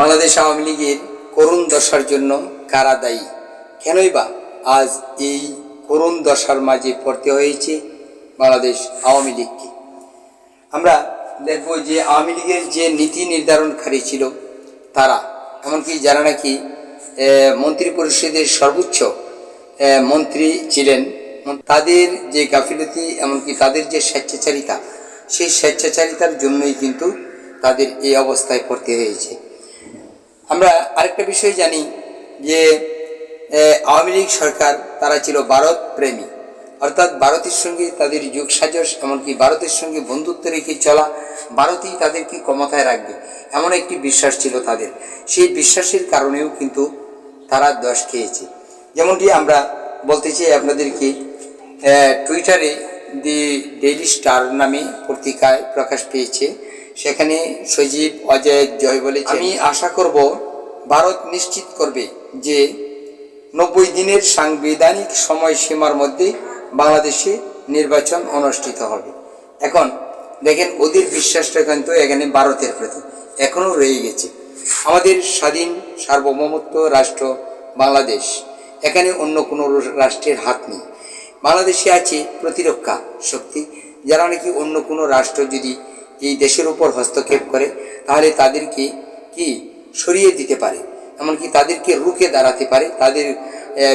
বাংলাদেশ আওয়ামী লীগের করুণ দশার জন্য কারা দায়ী? কেনই বা আজ এই করুণ দশার মাঝে পড়তে হয়েছে বাংলাদেশ আওয়ামী লীগকে। আমরা দেখব যে আওয়ামী লীগের যে নীতি নির্ধারণকারী ছিল তারা, এমনকি যারা নাকি মন্ত্রী পরিষদের সর্বোচ্চ মন্ত্রী ছিলেন, তাদের যে গাফিলতি এমনকি তাদের যে স্বেচ্ছাচারিতা, সেই স্বেচ্ছাচারিতার জন্যই কিন্তু তাদের এই অবস্থায় পড়তে হয়েছে। আমরা আরেকটা বিষয় জানি যে আওয়ামী লীগ সরকার তারা ছিল ভারত প্রেমী। অর্থাৎ ভারতের সঙ্গে তাদের যুগ সাজস, এমনকি ভারতের সঙ্গে বন্ধুত্ব রেখে চলা ভারতই তাদেরকে ক্ষমতায় রাখবে, এমন একটি বিশ্বাস ছিল তাদের। সেই বিশ্বাসের কারণেও কিন্তু তারা দশ খেয়েছে। যেমনটি আমরা বলতে চাই আপনাদেরকে টুইটারে দি ডেইলি স্টার নামে পত্রিকায় প্রকাশ পেয়েছে। সেখানে সজীব, অজয়, জয় বলেছে আমি আশা করব ভারত নিশ্চিত করবে যে নব্বই দিনের সাংবিধানিক সময়সীমার মধ্যে বাংলাদেশে নির্বাচন অনুষ্ঠিত হবে। এখন দেখেন ওদের বিশ্বাসটা কিন্তু এখানে ভারতের প্রতি এখনও রয়ে গেছে। আমাদের স্বাধীন সার্বভৌমত্ব রাষ্ট্র বাংলাদেশ, এখানে অন্য কোনো রাষ্ট্রের হাত নেই। বাংলাদেশে আছে প্রতিরক্ষা শক্তি, যারা নাকি অন্য কোনো রাষ্ট্র যদি এই দেশের উপর হস্তক্ষেপ করে, তাহলে তাদেরকে কি সরিয়ে দিতে পারে। এমনকি তাদেরকে রুখে দাঁড়াতে পারে, তাদের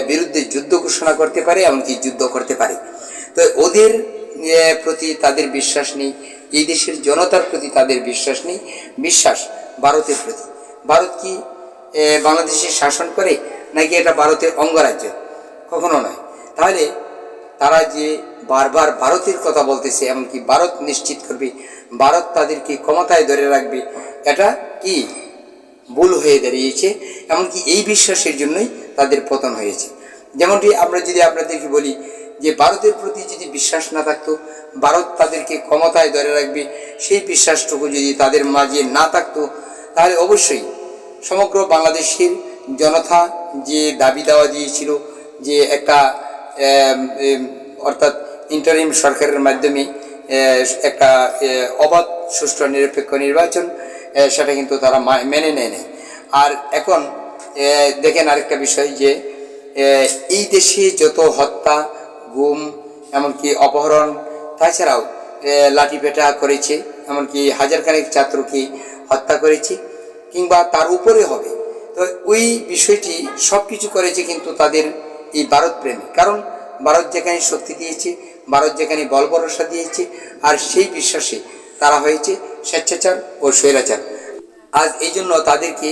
বিরুদ্ধে যুদ্ধ ঘোষণা করতে পারে, এমনকি যুদ্ধ করতে পারে। তো ওদের প্রতি তাদের বিশ্বাস নেই, এই দেশের জনতার প্রতি তাদের বিশ্বাস নেই, বিশ্বাস ভারতের প্রতি। ভারত কি বাংলাদেশে শাসন করে, নাকি এটা ভারতের অঙ্গরাজ্য? কখনো নয়। তাহলে তারা যে বারবার ভারতের কথা বলতেছে, এমনকি ভারত নিশ্চিত করবে, ভারত তাদেরকে ক্ষমতায় ধরে রাখবে, এটা কি? ভুল হয়ে দাঁড়িয়েছে, এমনকি এই বিশ্বাসের জন্যই তাদের পতন হয়েছে। যেমনটি আমরা যদি আপনাদেরকে বলি যে ভারতের প্রতি যদি বিশ্বাস না থাকতো, ভারত তাদেরকে ক্ষমতায় ধরে রাখবে, সেই বিশ্বাসটুকু যদি তাদের মাঝে না থাকতো, তাহলে অবশ্যই সমগ্র বাংলাদেশের জনতা যে দাবি দেওয়া দিয়েছিল, যে একটা অর্থাৎ ইন্টারিম সরকারের মাধ্যমে একটা অবাধ, সুষ্ঠু, নিরপেক্ষ নির্বাচন সেটা কিন্তু তারা মেনে নেয় নাই আর এখন দেখেন আরেকটা বিষয় যে এই দেশে যত হত্যা, গুম, এমনকি অপহরণ, তাছাড়াও লাঠিপেটা করেছে, এমনকি হাজারখানেক ছাত্রকে হত্যা করেছে, কিংবা তার উপরে হবে। তো ওই বিষয়টি সব কিছু করেছে কিন্তু তাদের এই ভারত প্রেমী। কারণ ভারত যেখানে শক্তি দিয়েছে, ভারত যেখানে বল ভরসা দিয়েছে, আর সেই বিশ্বাসে তারা হয়েছে। স্বেচ্ছাচার ও স্বৈরাচার। আজ এই জন্য তাদেরকে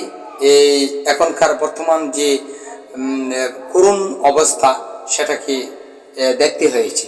এই এখনকার বর্তমান যে করুণ অবস্থা সেটাকে দেখতে হয়েছে।